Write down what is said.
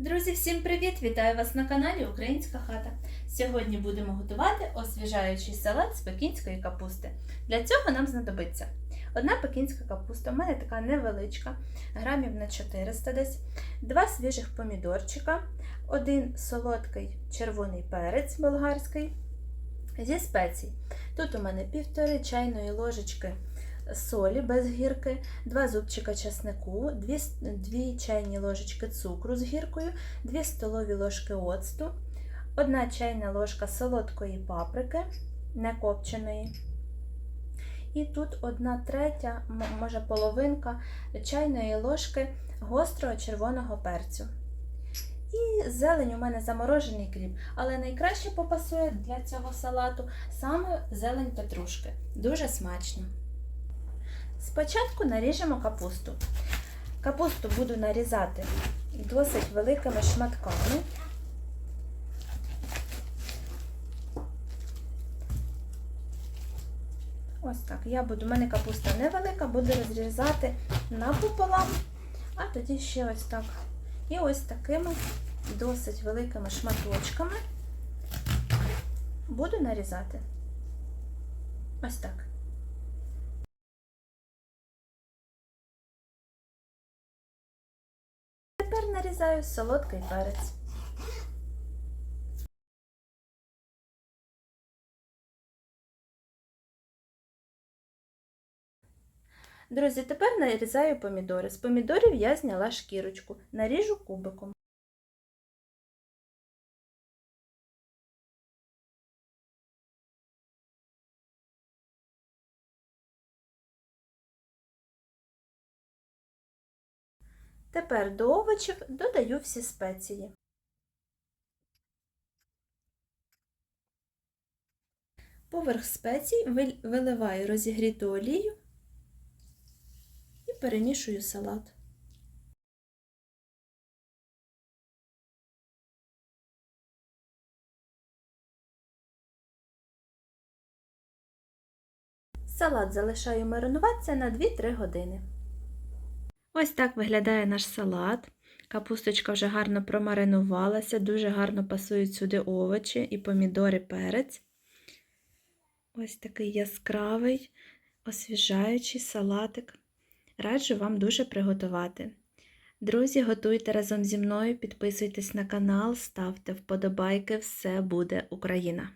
Друзі, всім привіт! Вітаю вас на каналі Українська хата. Сьогодні будемо готувати освіжаючий салат з пекінської капусти. Для цього нам знадобиться одна пекінська капуста, у мене така невеличка, грамів на 400 десь, два свіжих помідорчика, один солодкий червоний перець болгарський зі спецій. Тут у мене півтори чайної ложечки солі без гірки, 2 зубчика чеснику, 2, 2 чайні ложечки цукру з гіркою, 2 столові ложки оцту, 1 чайна ложка солодкої паприки, не копченої. І тут 1 третя, може половинка чайної ложки гострого червоного перцю. І зелень у мене заморожений кріп, але найкраще попасує для цього салату саме зелень петрушки. Дуже смачно. Спочатку наріжемо капусту. Капусту буду нарізати досить великими шматками. Ось так. Я буду, у мене капуста невелика, буду розрізати напополам, а тоді ще ось так. І ось такими досить великими шматочками буду нарізати. Ось так. Тепер нарізаю солодкий перець. Друзі, тепер нарізаю помідори. З помідорів я зняла шкірочку, наріжу кубиком. Тепер до овочів додаю всі спеції. Поверх спецій виливаю розігріту олію і перемішую салат. Салат залишаю маринуватися на 2-3 години. Ось так виглядає наш салат. Капусточка вже гарно промаринувалася, дуже гарно пасують сюди овочі і помідори перець. Ось такий яскравий, освіжаючий салатик. Раджу вам дуже приготувати. Друзі, готуйте разом зі мною, підписуйтесь на канал, ставте вподобайки, все буде Україна!